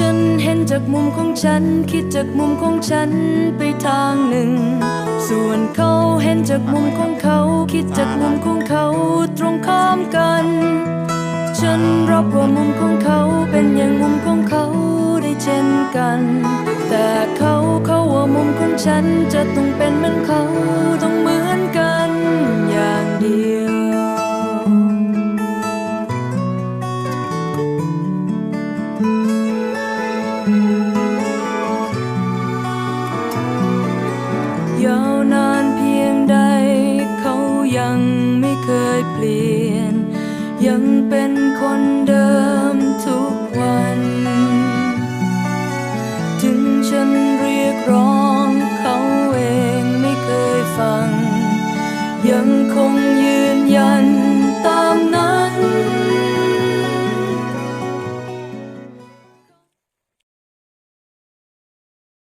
ฉันเห็นจากมุมของฉัน คิดจากมุมของฉันไปทางหนึ่ง ส่วนเขาเห็นจากมุมของเขา คิดจากมุมของเขาตรงข้ามกัน ฉันรับว่ามุมของเขาเป็นอย่างมุมของเขาได้เช่นกัน แต่เขาเขาว่ามุมของฉันจะต้องเป็นเหมือนเขาต้องมือานานเพียงใด เขายังไม่เคยเปลี่ยน ยังเป็นคนเดิมทุกวัน ถึงฉันเรียกร้อง เขาเองไม่เคยฟัง ยังคง